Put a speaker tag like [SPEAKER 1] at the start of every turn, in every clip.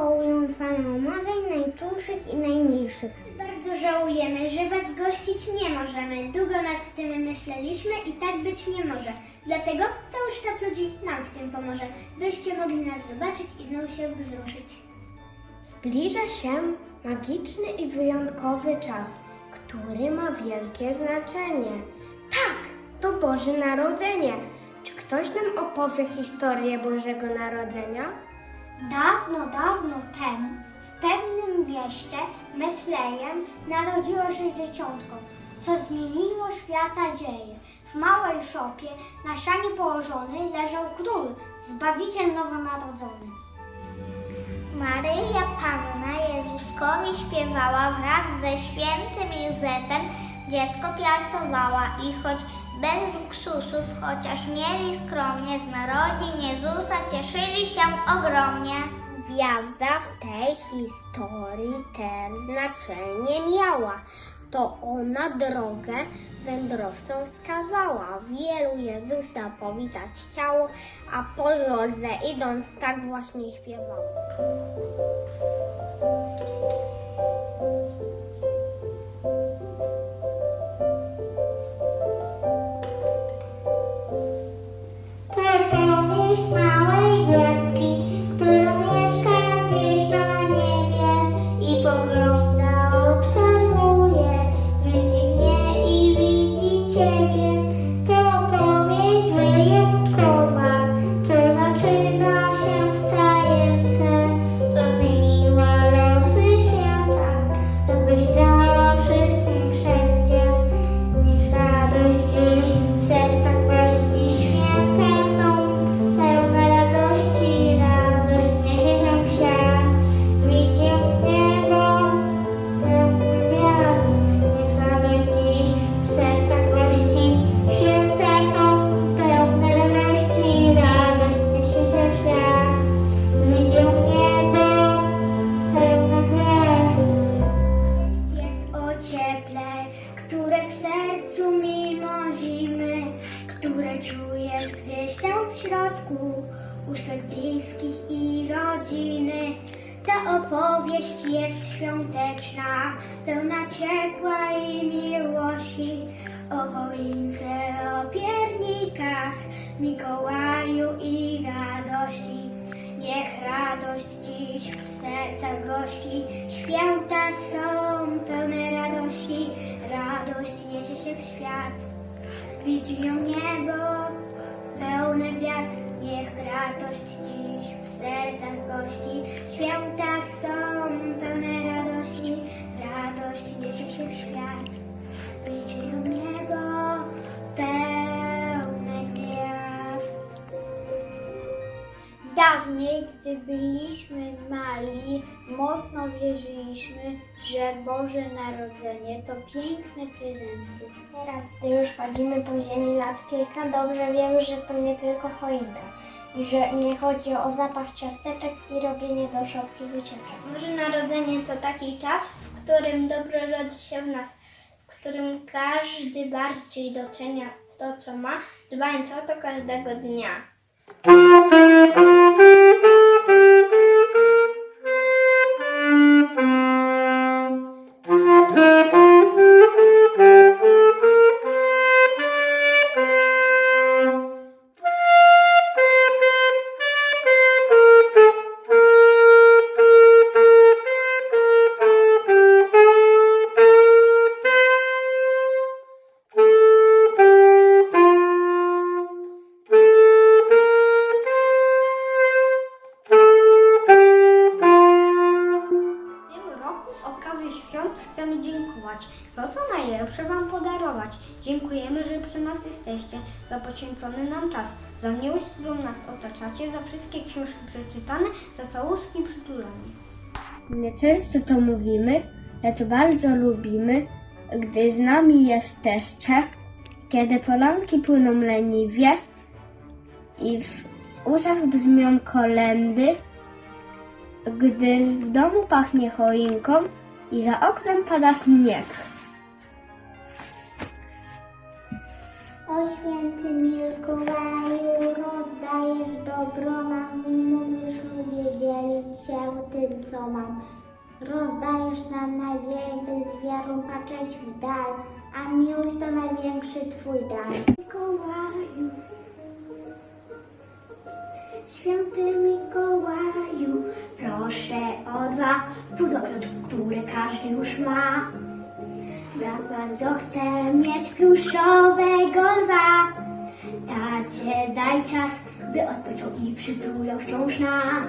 [SPEAKER 1] wywołują falę marzeń najczulszych i najmilszych.
[SPEAKER 2] Bardzo żałujemy, że Was gościć nie możemy. Długo nad tym myśleliśmy i tak być nie może. Dlatego cały sztab ludzi nam w tym pomoże, byście mogli nas zobaczyć i znów się wzruszyć.
[SPEAKER 3] Zbliża się magiczny i wyjątkowy czas, który ma wielkie znaczenie. Tak, to Boże Narodzenie. Czy ktoś nam opowie historię Bożego Narodzenia?
[SPEAKER 1] Dawno, dawno temu w pewnym mieście Metlejem narodziło się dzieciątko, co zmieniło świata dzieje. W małej szopie na sianie położony leżał król, Zbawiciel nowonarodzony. Maryja Panna Jezuskowi śpiewała wraz ze świętym Józefem, dziecko piastowała i choć bez luksusów, chociaż mieli skromnie z narodzin Jezusa, cieszyli się ogromnie.
[SPEAKER 3] Gwiazda w tej historii też znaczenie miała. To ona drogę wędrowcom wskazała. Wielu Jezusa powitać chciało, a po drodze idąc tak właśnie śpiewało.
[SPEAKER 2] Sercu mimo zimy, które czujesz gdzieś tam w środku, u swych bliskich i rodziny. Ta opowieść jest świąteczna, pełna ciepła i miłości. O choince, o piernikach, Mikołaju i radości. Niech radość dziś w sercach gości, święta są pełne radości, radość niesie się w świat. Widzi ją niebo, pełne gwiazd, niech radość dziś w sercach gości, święta są pełne radości, radość niesie się w świat. Widzi ją niebo, pełne gwiazd.
[SPEAKER 1] Dawniej, gdy byliśmy mali, mocno wierzyliśmy, że Boże Narodzenie to piękne prezenty.
[SPEAKER 3] Teraz, gdy już chodzimy po ziemi lat kilka, dobrze wiemy, że to nie tylko choinka i że nie chodzi o zapach ciasteczek i robienie do szopki wycieczek.
[SPEAKER 2] Boże Narodzenie to taki czas, w którym dobro rodzi się w nas, w którym każdy bardziej docenia to, co ma, dbając o to każdego dnia.
[SPEAKER 1] Chcemy dziękować. To, co najlepsze Wam podarować. Dziękujemy, że przy nas jesteście, za poświęcony nam czas, za miłość, którą nas otaczacie, za wszystkie książki przeczytane, za całuski przytulone.
[SPEAKER 3] Nie często to mówimy, lecz bardzo lubimy, gdy z nami jesteście, kiedy polanki płyną leniwie i w uszach brzmią kolendy, gdy w domu pachnie choinką i za oknem pada śnieg.
[SPEAKER 1] O święty Mikołaju rozdaj dajesz dobro nam i mówisz lubię dzielić się tym, co mam. Rozdajesz nam nadzieję, by z wiarą patrzeć w dal, a miłość to największy Twój dar. Mikołaju,
[SPEAKER 2] Święty Mikołaju, proszę o dwa pudełko, które każdy już ma. Brat bardzo chce mieć pluszowego lwa. Tacie daj czas, by odpoczął i przytulał wciąż nas.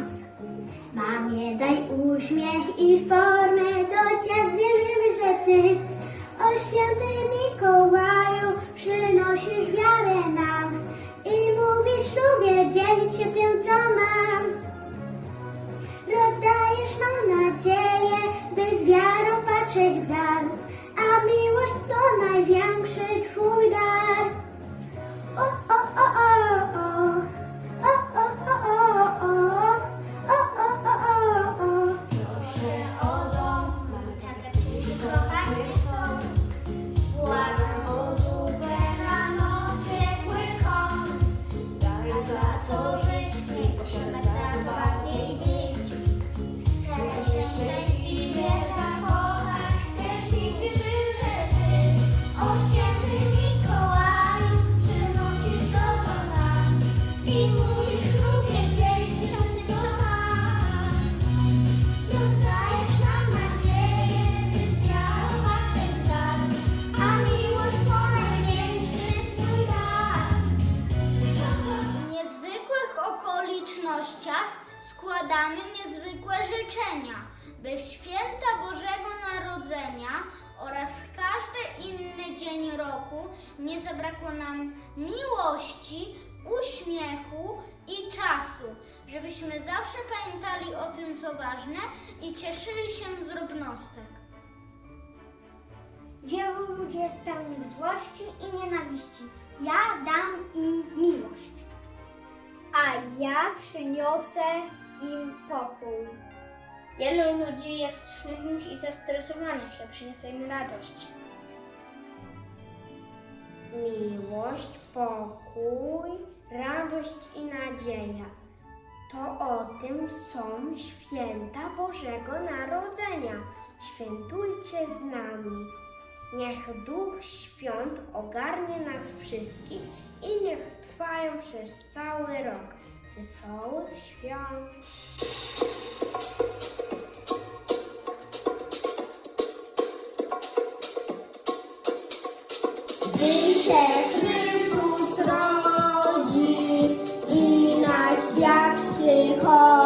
[SPEAKER 2] Mamie daj uśmiech i formę do ciast, wierzymy, że ty, o święty Mikołaju, przynosisz wiarę nam i mówisz, lubię dzielić się tym, co mam. Nam nadzieję, by z wiarą patrzeć w dal, a miłość to największy Twój
[SPEAKER 4] składamy niezwykłe życzenia, by w święta Bożego Narodzenia oraz każdy inny dzień roku nie zabrakło nam miłości, uśmiechu i czasu, żebyśmy zawsze pamiętali o tym, co ważne i cieszyli się z drobnostek.
[SPEAKER 1] Wielu ludzi jest pełnych złości i nienawiści. Ja dam im miłość.
[SPEAKER 3] A ja przyniosę im pokój. Wielu ludzi jest smutnych i zestresowanych, ja przyniosę im radość. Miłość, pokój, radość i nadzieja. To o tym są święta Bożego Narodzenia. Świętujcie z nami. Niech Duch Świąt ogarnie nas wszystkich i niech trwają przez cały rok. Wesołych świąt!
[SPEAKER 5] Chrystus rodzi i na świat przychodzi,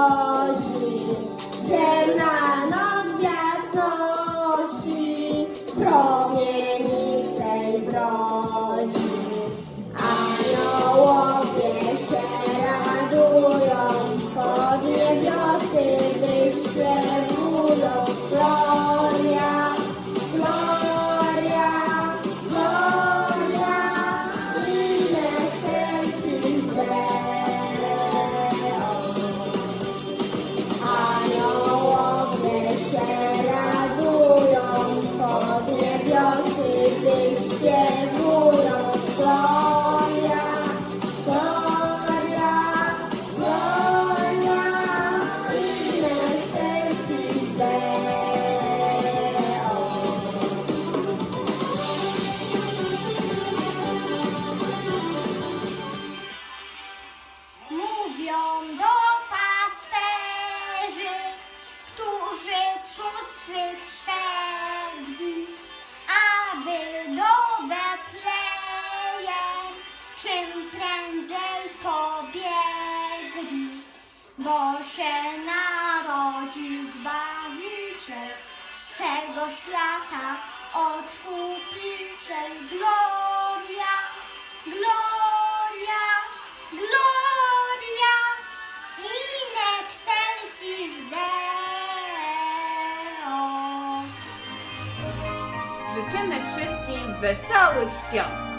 [SPEAKER 1] do Betlejem czym prędzej pobiegli, bo się narodził Zbawiciel swego świata,
[SPEAKER 6] Życzymy wszystkim wesołych świąt.